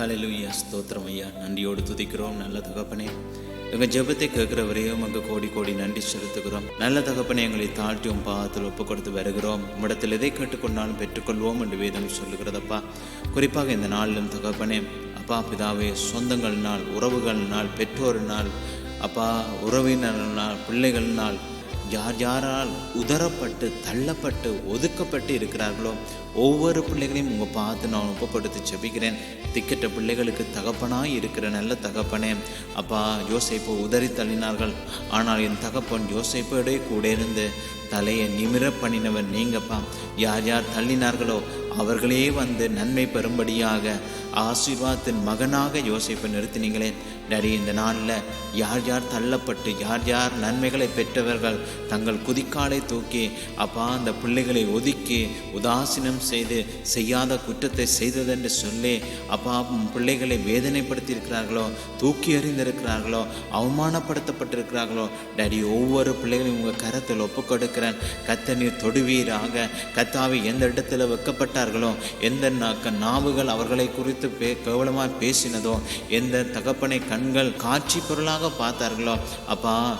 ஹலலுயா ஸ்தோத்திரம் ஐயா. நன்றியோடு துதிக்கிறோம். நல்ல தகப்பனே. எங்கள் ஜெபத்தை கேட்கிறவரையும் அங்கே கோடி கோடி நன்றி செலுத்துகிறோம். நல்ல தகப்பனை எங்களை தாழ்த்தியும் பாகத்தில் ஒப்பு கொடுத்து வருகிறோம். உம்மிடத்தில் எதை கேட்டுக்கொண்டாலும் பெற்றுக்கொள்வோம் என்று வேதம் சொல்லுகிறதப்பா. குறிப்பாக இந்த நாளிலும் தகப்பனே அப்பா பிதாவே சொந்தங்கள்னால் உறவுகள்னால் பெற்றோரினால் அப்பா உறவினர்னால் பிள்ளைகள்னால் யார் யாரால் உதறப்பட்டு தள்ளப்பட்டு ஒதுக்கப்பட்டு இருக்கிறார்களோ ஒவ்வொரு பிள்ளைகளையும் உங்கள் பார்த்து நான் ஒப்பப்படுத்தி செபிக்கிறேன். திக்கெட்ட பிள்ளைகளுக்கு தகப்பனாய் இருக்கிற நல்ல தகப்பனே. அப்பா யோசைப்போ உதறி தள்ளினார்கள். ஆனால் என் தகப்பன் யோசைப்போடே கூட இருந்து தலையை நிமிர பண்ணினவன் நீங்கப்பா. யார் யார் தள்ளினார்களோ அவர்களே வந்து நன்மை பெறும்படியாக ஆசீர்வாதத்தின் மகனாக யோசிப்பை நிறுத்தினீங்களே. டேடி இந்த நாளில் யார் யார் தள்ளப்பட்டு யார் யார் நன்மைகளை பெற்றவர்கள் தங்கள் குதிக்காலை தூக்கி அப்பா அந்த பிள்ளைகளை ஒதுக்கி உதாசீனம் செய்து செய்யாத குற்றத்தை செய்ததென்று சொல்லி அப்பா பிள்ளைகளை வேதனைப்படுத்தியிருக்கிறார்களோ தூக்கி எறிந்திருக்கிறார்களோ அவமானப்படுத்தப்பட்டிருக்கிறார்களோ டேடி ஒவ்வொரு பிள்ளைகளையும் உங்கள் கரத்தில் ஒப்புக்கொடுக்கிறேன். கத்த நீர் தொடுவீராக. கத்தாவை எந்த இடத்துல வைக்கப்பட்டார்களோ எந்த நாவுகள் அவர்களை குறித்து பே கேவலமாக பேசினதோ? எந்த தகப்பனை கண்கள் காட்சி பொருளாக பார்த்தார்களோ? அப்பா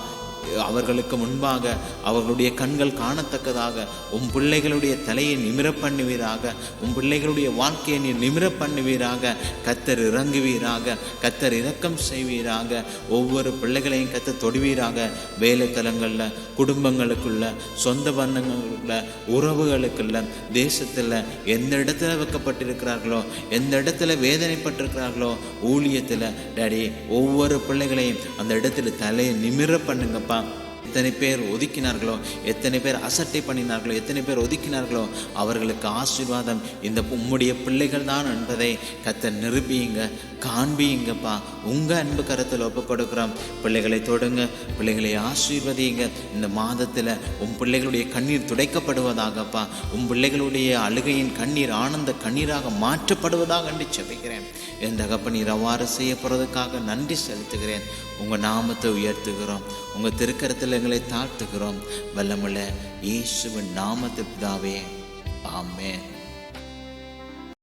அவர்களுக்கு முன்பாக அவர்களுடைய கண்கள் காணத்தக்கதாக உன் பிள்ளைகளுடைய தலையை நிமிர பண்ணுவீராக உன் பிள்ளைகளுடைய வாழ்க்கையை நீ நிமிர பண்ணுவீராக கத்தர் இறங்குவீராக கத்தர் இரக்கம் செய்வீராக ஒவ்வொரு பிள்ளைகளையும் கத்த தொடுவீராக வேலைத்தலங்களில் குடும்பங்களுக்குள்ள சொந்த பந்தங்களுக்குள்ள உறவுகளுக்குள்ள தேசத்தில் எந்த இடத்துல வைக்கப்பட்டிருக்கிறார்களோ எந்த இடத்துல வேதனைப்பட்டிருக்கிறார்களோ ஊழியத்தில் டேடி ஒவ்வொரு பிள்ளைகளையும் அந்த இடத்துல தலையை நிமிர Папа. எத்தனை பேர் ஒதுக்கினார்களோ எத்தனை பேர் அசட்டை பண்ணினார்களோ எத்தனை பேர் ஒதுக்கினார்களோ அவர்களுக்கு ஆசீர்வாதம். இந்த உம்முடைய பிள்ளைகள் தான் என்பதை கத்த நிரூபியுங்க காண்பியுங்கப்பா. உங்கள் அன்பு கரத்தில் ஒப்பு கொடுக்குறோம். பிள்ளைகளை தொடுங்க பிள்ளைகளை ஆசீர்வதிங்க இந்த மாதத்தில் உன் பிள்ளைகளுடைய கண்ணீர் துடைக்கப்படுவதாகப்பா. உன் பிள்ளைகளுடைய அழுகையின் கண்ணீர் ஆனந்த கண்ணீராக மாற்றப்படுவதாக என்று செபிக்கிறேன் என் தகப்பனீர் அவ்வாறு செய்யப்படுறதுக்காக நன்றி செலுத்துகிறேன். உங்கள் நாமத்தை உயர்த்துகிறோம். உங்கள் திருக்கரத்தில் எங்களை தாழ்த்துகிறோம். வல்லமுள்ள இயேசுவின் நாமத்து பிதாவே. ஆமென்.